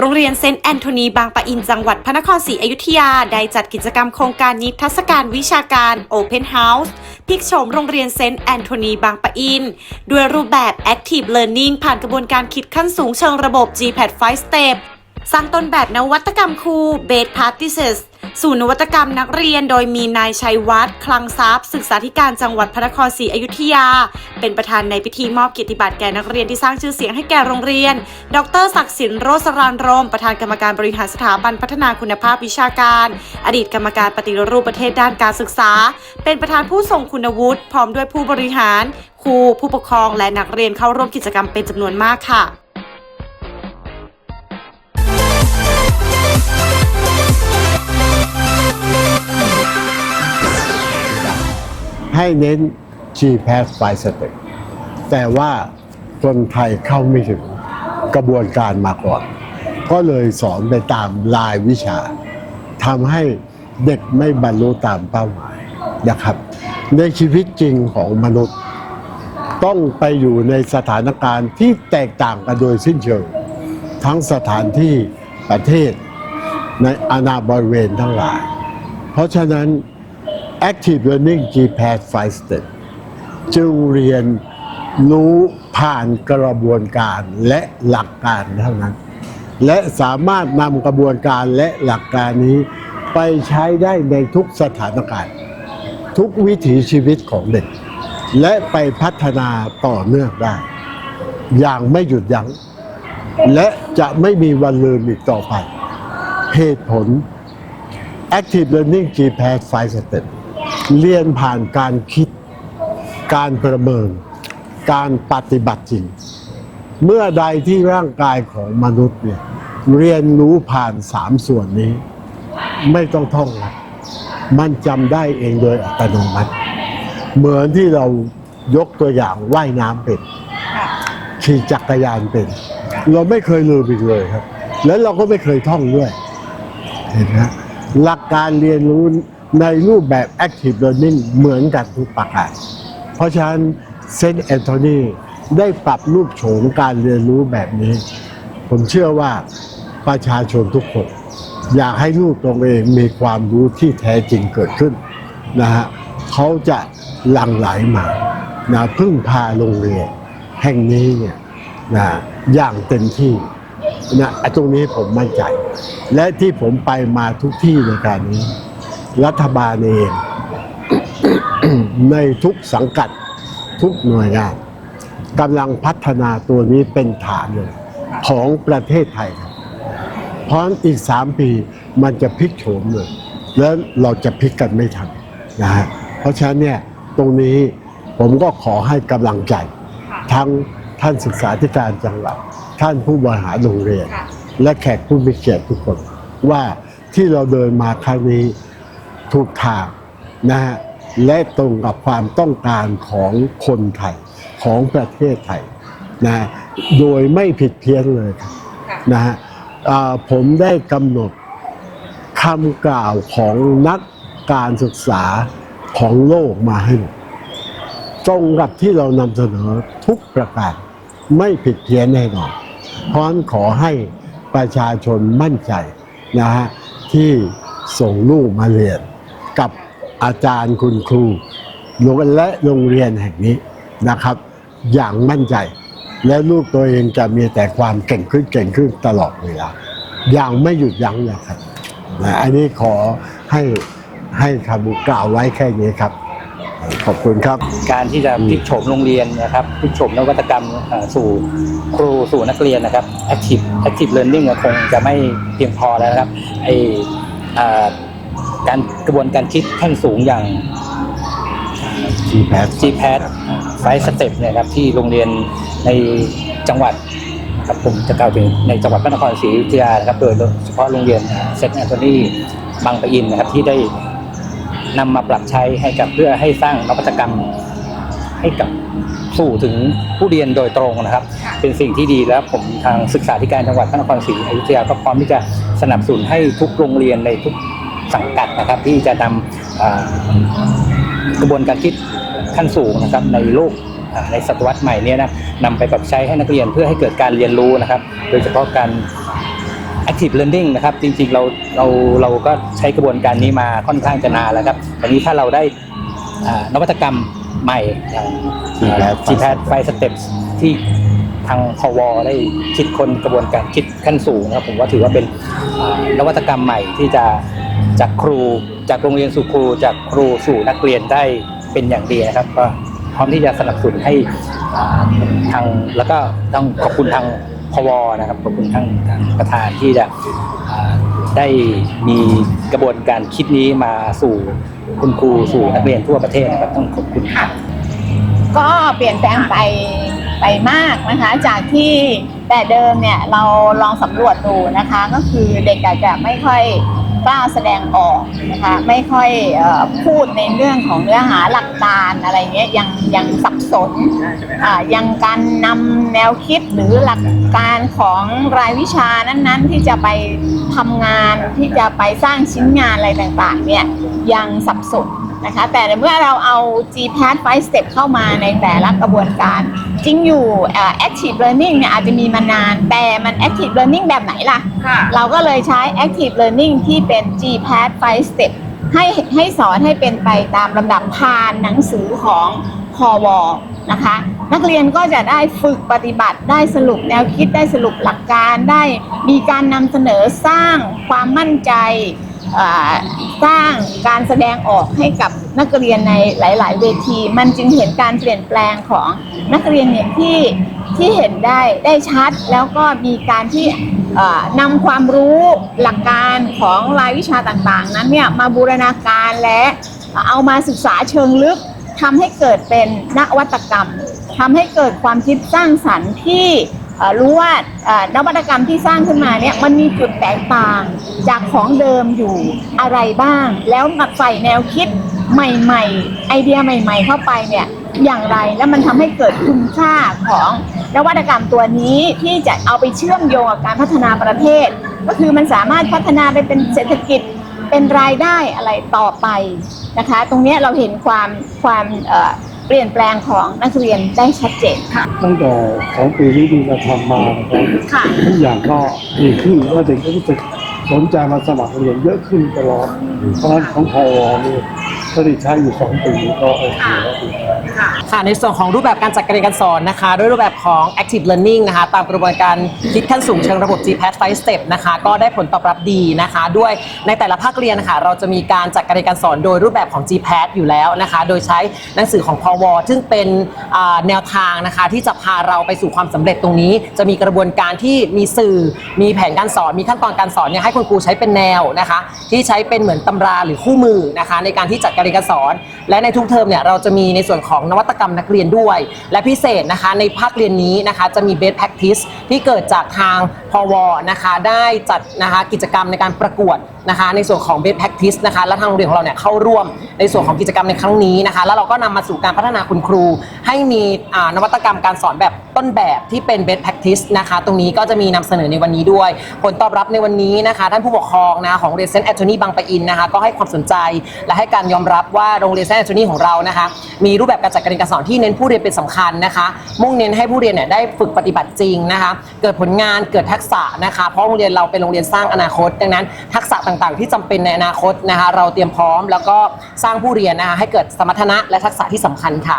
โรงเรียนเซนต์แอนโทนีบางปะอินจังหวัดพระนครศรีอยุธยา ได้จัดกิจกรรมโครงการนิทรรศการวิชาการ Open House พลิกโฉมโรงเรียนเซนต์แอนโทนีบางปะอิน ด้วยรูปแบบ Active Learning ผ่านกระบวนการคิดขั้นสูงเชิงระบบ GPAD 5 Step สร้างต้นแบบนวัตกรรมครู Best Practices สู่นวัตกรรมนักเรียนโดยมีนายชัยวัฒน์คลังทรัพย์ ศึกษาธิการจังหวัดพระนครศรีอยุธยา เป็นประธานในพิธีมอบเกียรติบัตรแก่นักเรียนที่สร้างชื่อเสียงให้แก่โรงเรียน ดรศักดิ์สินโรสรานรม ประธานกรรมการบริหารสถาบันพัฒนาคุณภาพวิชาการ อดีตกรรมการปฏิรูปประเทศด้านการศึกษา เป็นประธานผู้ทรงคุณวุฒิพร้อมด้วยผู้บริหาร ครูผู้ปกครองและนักเรียนเข้าร่วมกิจกรรมเป็นจำนวนมากค่ะ ให้เน้น G-Pass ไฟสเต็ปแต่ว่าคนไทยเข้าไม่ถึงกระบวนการมาก่อน ก็เลยสอนไปตามลายวิชาทำให้เด็กไม่บรรลุตามเป้าหมายนะครับ ในชีวิตจริงของมนุษย์ ต้องไปอยู่ในสถานการณ์ที่แตกต่างกันโดยสิ้นเชิง ทั้งสถานที่ประเทศในอาณาบริเวณทั้งหลาย เพราะฉะนั้น Active Learning GPAS 5 Step จึงเรียนรู้ผ่านกระบวนการและหลักการเท่านั้น และสามารถนำกระบวนการและหลักการนี้ไปใช้ได้ในทุกสถานการณ์ ทุกวิถีชีวิตของเด็ก และไปพัฒนาต่อเนื่องได้ อย่างไม่หยุดยัง้ง และจะไม่มีวันลืมอีกต่อไป เหตุผล Active Learning GPAS 5 Step เรียนผ่านการคิด การประเมิน การปฏิบัติจริง เมื่อใดที่ร่างกายของมนุษย์เนี่ยเรียนรู้ผ่านสามส่วนนี้ ไม่ต้องท่องนะมันจำได้เองโดยอัตโนมัติ เหมือนที่เรายกตัวอย่างว่ายน้ำเป็นขี่จักรยานเป็น เราไม่เคยลืมอีกเลยครับ แล้วเราก็ไม่เคยท่องด้วย เห็นไหมหลักการเรียนรู้ ในรูปแบบ Active Learning เหมือนกันทุกประการเพราะฉะนั้นเซนต์แอนโทนีได้ปรับรูปโฉมการเรียนรู้แบบนี้ ผมเชื่อว่าประชาชนทุกคน อยากให้ลูกตัวเองมีความรู้ที่แท้จริงเกิดขึ้นนะฮะเขาจะหลั่งไหลมานะพึ่งพาโรงเรียนแห่งนี้เนี่ยนะอย่างเต็มที่นะตรงนี้ผมมั่นใจ และที่ผมไปมาทุกที่ในการนี้ รัฐบาลเองในทุกสังกัดทุกหน่วยงานกำลังพัฒนาตัวนี้เป็นฐานเลยของประเทศไทยครับเพราะอีกสามปีมันจะพลิกโฉมเลย แล้วเราจะพลิกกันไม่ทันนะฮะเพราะฉะนั้นเนี่ยตรงนี้ผมก็ขอให้กำลังใจ ทั้งท่านศึกษาธิการจังหวัดท่านผู้บริหารโรงเรียน และแขกผู้มีเกียรติทุกคน ว่าที่เราเดินมาครั้งนี้ ถูกทางนะฮะและตรงกับความต้องการของคนไทยของประเทศไทยนะฮะโดยไม่ผิดเพี้ยนเลยครับนะฮะอ่าผมได้กำหนดคำกล่าวของนักการศึกษาของโลกมาให้หมดตรงกับที่เรานำเสนอทุกประการไม่ผิดเพี้ยนแน่นอนเพราะฉะนั้นขอให้ประชาชนมั่นใจนะฮะที่ส่งลูกมาเรียน กับอาจารย์คุณครูโรงและโรงเรียนแห่งนี้นะครับ อย่างมั่นใจ และลูกตัวเองจะมีแต่ความเก่งขึ้นเก่งขึ้นตลอดเวลาอย่างไม่หยุดยั้งนะครับนะอันนี้ขอให้ให้คำกล่าวไว้แค่นี้ครับ ขอบคุณครับ การที่จะพลิกโฉมโรงเรียนนะครับพลิกโฉมนวัตกรรมสู่ครูสู่นักเรียนนะครับ active active learning คงจะไม่เพียงพอแล้วนะครับไออ่อ การกระบวนการคิดขั้นสูงอย่าง GPAS GPAD ไฟสเต็ปเนี่ยครับที่โรงเรียนในจังหวัดครับผมจะกล่าวถึงในจังหวัดพระนครศรีอยุธยานะครับ โดยเฉพาะโรงเรียนเซนต์แอนโทนีบางปะอินนะครับที่ได้นำมาปรับใช้ให้กับเพื่อให้สร้างนวัตกรรมให้กับสู่ถึงผู้เรียนโดยตรงนะครับ เป็นสิ่งที่ดีแล้วผมทางศึกษาธิการจังหวัดพระนครศรีอยุธยาก็พร้อมที่จะสนับสนุนให้ทุกโรงเรียนในทุก สังกัดนะครับ ที่จะนำอ่ากระบวนการคิดขั้นสูงนะครับในโลกอ่าในศตวรรษใหม่เนี้นะนำไปปรับใช้ให้นักเรียนเพื่อให้เกิดการเรียนรู้นะครับ โดยเฉพาะการ active learning นะครับ จริงๆเราเราเราก็ใช้กระบวนการนี้มาค่อนข้างจะนานแล้วครับแต่นี้ถ้าเราได้อ่านวัตกรรมใหม่อย่าง GPAD GPAD ไฟสเต็ปที่ทางพวได้คิดคนกระบวนการคิดขั้นสูงนะครับผมว่าถือว่าเป็นอ่านวัตกรรมใหม่ที่จะ จากครูจากโรงเรียนสู่ครู จากครูสู่นักเรียนได้เป็นอย่างดีนะครับ ก็พร้อมที่จะสนับสนุนให้ทางแล้วก็ต้องขอบคุณทางพวนะครับขอบคุณทางทางประธานที่จะได้มีกระบวนการคิดนี้มาสู่คุณครูสู่นักเรียนทั่วประเทศนะครับต้องขอบคุณครับก็เปลี่ยนแปลงไปไปมากนะคะ จากที่แต่เดิมเนี่ยเราลองสำรวจดูนะคะ ก็คือเด็กอาจจะไม่ค่อย กล้าแสดงออกนะคะไม่ค่อยอพูดในเรื่องของเนื้อหาหลักการอะไรเงี้ยยังยังสับสนยังการนำแนวคิดหรือหลักการของรายวิชานั้นๆ ที่จะไปทำงานที่จะไปสร้างชิ้นงานอะไรต่างๆเนี่ยยังสับสน นะคะ แต่เมื่อเราเอา GPAD 5 step เข้ามาในแต่ละกระบวนการ จริงอยู่เอ่อ active learning เนี่ยอาจจะมีมานาน แต่มัน active learning แบบไหนล่ะ เราก็เลยใช้ active learning ที่เป็น GPAD 5 step ให้ให้สอนให้เป็นไปตามลำดับผ่านหนังสือของพอวนะคะ นักเรียนก็จะได้ฝึกปฏิบัติได้สรุปแนวคิดได้สรุปหลักการได้มีการนำเสนอสร้างความมั่นใจอ่า สร้างการแสดงออกให้กับนักเรียนในหลาย ๆ เวที มันจึงเห็นการเปลี่ยนแปลงของนักเรียนเนี่ยที่ที่เห็นได้ได้ชัด แล้วก็มีการที่นำความรู้หลักการของรายวิชาต่าง ๆ นั้นเนี่ยมาบูรณาการและเอามาศึกษาเชิงลึกทำให้เกิดเป็นนวัตกรรมทำให้เกิดความคิดสร้างสรรค์ที่ รู้ว่านวัตกรรมที่สร้างขึ้นมาเนี่ยมันมีจุดแตกต่างจากของเดิมอยู่อะไรบ้าง แล้วมาใส่แนวคิดใหม่ๆ ไอเดียใหม่ ๆ เข้าไปเนี่ยอย่างไรแล้วมันทำให้เกิดคุณค่าของนวัตกรรมตัวนี้ที่จะเอาไปเชื่อมโยงกับการพัฒนาประเทศ ก็คือมันสามารถพัฒนาไปเป็นเศรษฐกิจเป็นรายได้อะไรต่อไปนะคะ ตรงนี้เราเห็นความความ เอ่อเปลี่ยนแปลงของนักเรียนได้ชัดเจนค่ะ ตั้งแต่สองปีที่ดีเราทำมานะครับค่ะ ทุกอย่างก็ดีขึ้นแล้วเด็กก็รู้สึกสนใจมาสมัครเรียนเยอะขึ้นตลอดเพราะฉะนั้นของพอนี่ก็ได้ใช้อยู่สองปีก็โอเคแล้ว ดีค่ะในส่วนของรูปแบบการจัดการเรียนการสอนนะคะ ด้วยรูปแบบของ active learning นะคะ ตามกระบวนการคิดขั้นสูงเชิงระบบ GPAD 5 step นะคะ ก็ได้ผลตอบรับดีนะคะ ด้วยในแต่ละภาคเรียนนะคะเราจะมีการจัดการเรียนการสอนโดยรูปแบบของ GPAD อยู่แล้วนะคะ โดยใช้หนังสือของพวซึ่งเป็นแนวทางนะคะที่จะพาเราไปสู่ความสำเร็จตรงนี้ จะมีกระบวนการที่มีสื่อมีแผนการสอนมีขั้นตอนการสอนเนี่ยให้คุณครูใช้เป็นแนวนะคะ ที่ใช้เป็นเหมือนตำราหรือคู่มือนะคะ ในการที่จัดการเรียนการสอน และในทุกเทอมเนี่ยเราจะมีในส่วนของนวัตกรรมนักเรียนด้วย และพิเศษนะคะในภาคเรียนนี้นะคะจะมี best practice ที่เกิดจากทางพวนะคะได้จัดนะคะกิจกรรมในการประกวด นะคะในส่วนของ best practice นะคะและทางโรงเรียนของเราเนี่ยเข้าร่วมในส่วนของกิจกรรมในครั้งนี้นะคะ แล้วเราก็นำมาสู่การพัฒนาคุณครู ให้มีนวัตกรรมการสอนแบบต้นแบบที่เป็น best practice นะคะ ตรงนี้ก็จะมีนำเสนอในวันนี้ด้วย ผลตอบรับในวันนี้นะคะ ท่านผู้ปกครองนะของเรียนเซนต์แอนโทนีบางปะอินนะคะก็ให้ความสนใจ และให้การยอมรับว่าโรงเรียนเซนต์แอนโทนีของเรานะคะมีรูปแบบการจัดการเรียนการสอนที่เน้นผู้เรียนเป็นสำคัญนะคะ มุ่งเน้นให้ผู้เรียนเนี่ยได้ฝึกปฏิบัติจริงนะคะ เกิดผลงานเกิดทักษะนะคะ เพราะโรงเรียนเราเป็นโรงเรียนสร้างอนาคต ดังนั้นทักษะต่างๆ ที่จำเป็นในอนาคตนะคะเราเตรียมพร้อม แล้วก็สร้างผู้เรียนนะคะให้เกิดสมรรถนะและทักษะที่สำคัญค่ะ